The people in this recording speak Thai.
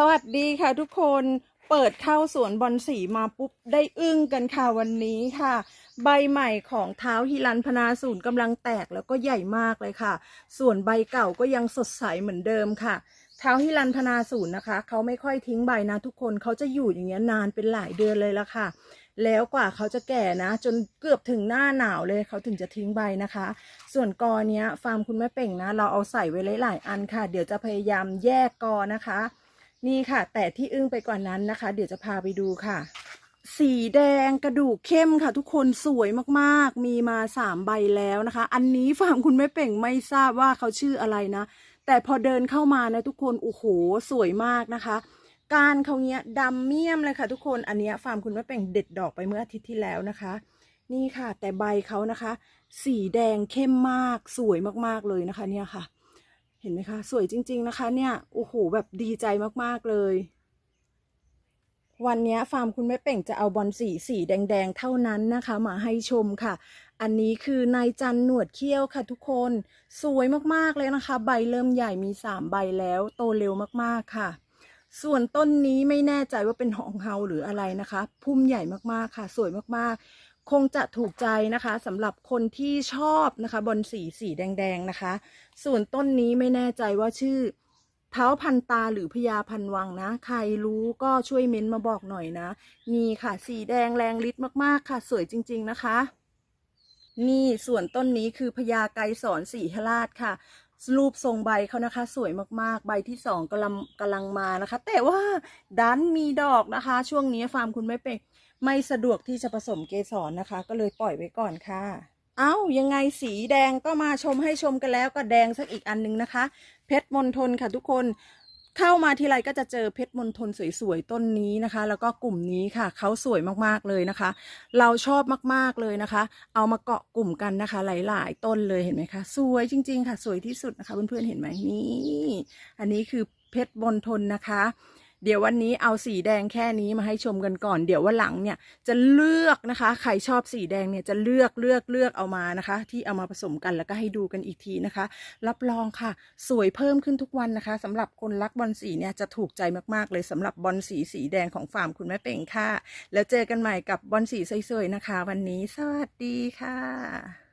สวัสดีค่ะทุกคนเปิดเข้าสวนบอนสีมาปุ๊บได้อึ้งกันค่ะวันนี้ค่ะ ใบใหม่ของเท้าฮิรันพนาศูนย์กำลังแตกแล้วก็ใหญ่มากเลยค่ะ ส่วนใบเก่าก็ยังสดใสเหมือนเดิมค่ะ เท้าฮิรันพนาศูนย์นะคะเขาไม่ค่อยทิ้งใบนะทุกคนเขาจะอยู่อย่างเงี้ยนานเป็นหลายเดือนเลยละค่ะ แล้วกว่าเขาจะแก่นะ จนเกือบถึงหน้าหนาวเลยเขาถึงจะทิ้งใบนะคะ ส่วนกอเนี้ยฟาร์มคุณแม่เป่งนะ เราเอาใส่ไว้หลายๆอันค่ะ เดี๋ยวจะพยายามแยกกอนะคะ นี่ค่ะ แต่ที่อึ้งไปกว่านั้นนะคะ เดี๋ยวจะพาไปดูค่ะ สีแดงกระดูกเข้มค่ะ ทุกคนสวยมากๆ มีมาสามใบแล้วนะคะ อันนี้ฟาร์มคุณแม่เป่งไม่ทราบว่าเขาชื่ออะไรนะ แต่พอเดินเข้ามานะทุกคนโอ้โหสวยมากนะคะการเขาเนี้ยดำเมี่ยมเลยค่ะ ทุกคนอันเนี้ยฟาร์มคุณแม่เป่งเด็ดดอกไปเมื่ออาทิตย์ที่แล้วนะคะ นี่ค่ะ แต่ใบเขานะคะ สีแดงเข้มมากสวยมากๆเลยนะคะ เนี่ยค่ะ ห็นไหมคะ สวยจริง ๆ นะคะ เนี่ย โอ้โห แบบดีใจมากๆเลย วันนี้ฟาร์มคุณแม่เป่งจะเอาบอลสีสีแดง ๆ เท่านั้นนะคะ มาให้ชมค่ะ อันนี้คือนายจันหนวดเขี้ยวค่ะทุกคน สวยมากๆเลยนะคะ ใบเริ่มใหญ่มีสามใบแล้ว โตเร็วมากๆค่ะ ส่วนต้นนี้ไม่แน่ใจว่าเป็นหองเฮาหรืออะไรนะคะ พุ่มใหญ่มากๆค่ะ สวยมากๆ คงจะถูกใจนะคะสำหรับคนที่ชอบนะคะบอลสีสีแดง ๆ นะคะ ส่วนต้นนี้ไม่แน่ใจว่าชื่อเท้าพันตาหรือพญาพันวังนะ ใครรู้ก็ช่วยเม้นต์มาบอกหน่อยนะ นี่ค่ะ สีแดงแรงฤทธิ์มากๆค่ะ สวยจริง ๆ นะคะ นี่ส่วนต้นนี้คือพญาไกรสอนสีหราชค่ะ รูปทรงใบเขานะคะ สวยมากๆ ใบที่สองกำลังกำลังมานะคะ แต่ว่าดันมีดอกนะคะ ช่วงนี้ฟาร์มคุณไม่เป็นไม่สะดวกที่จะผสมเกสรนะคะ ก็เลยปล่อยไว้ก่อนค่ะ เอ้ายังไงสีแดงก็มาชมให้ชมกันแล้วก็แดงสักอีกอันนึงนะคะ เพชรมณฑลค่ะทุกคน เข้ามาทีไรก็จะเจอเพชรมณฑลสวยๆต้นนี้นะคะ แล้วก็กลุ่มนี้ค่ะเขาสวยมากๆเลยนะคะ เราชอบมากๆเลยนะคะ เอามาเกาะกลุ่มกันนะคะ หลายๆ ต้นเลยเห็นไหมคะสวยจริง ๆ ค่ะ สวยที่สุดนะคะเพื่อนๆเห็นไหมนี่อันนี้คือเพชรมณฑลนะคะ เดี๋ยววันนี้เอาสีแดงแค่นี้มาให้ชมกันก่อน เดี๋ยววันหลังเนี่ยจะเลือกนะคะ ใครชอบสีแดงเนี่ยจะเลือกเลือกเลือกเอามานะคะ ที่เอามาผสมกันแล้วก็ให้ดูกันอีกทีนะคะ รับรองค่ะ สวยเพิ่มขึ้นทุกวันนะคะสำหรับคนรักบอลสีเนี่ยจะถูกใจมากๆเลยสำหรับบอลสีสีแดงของฟาร์มคุณแม่เป่งค่ะ แล้วเจอกันใหม่กับบอลสีสวยๆนะคะ วันนี้สวัสดีค่ะ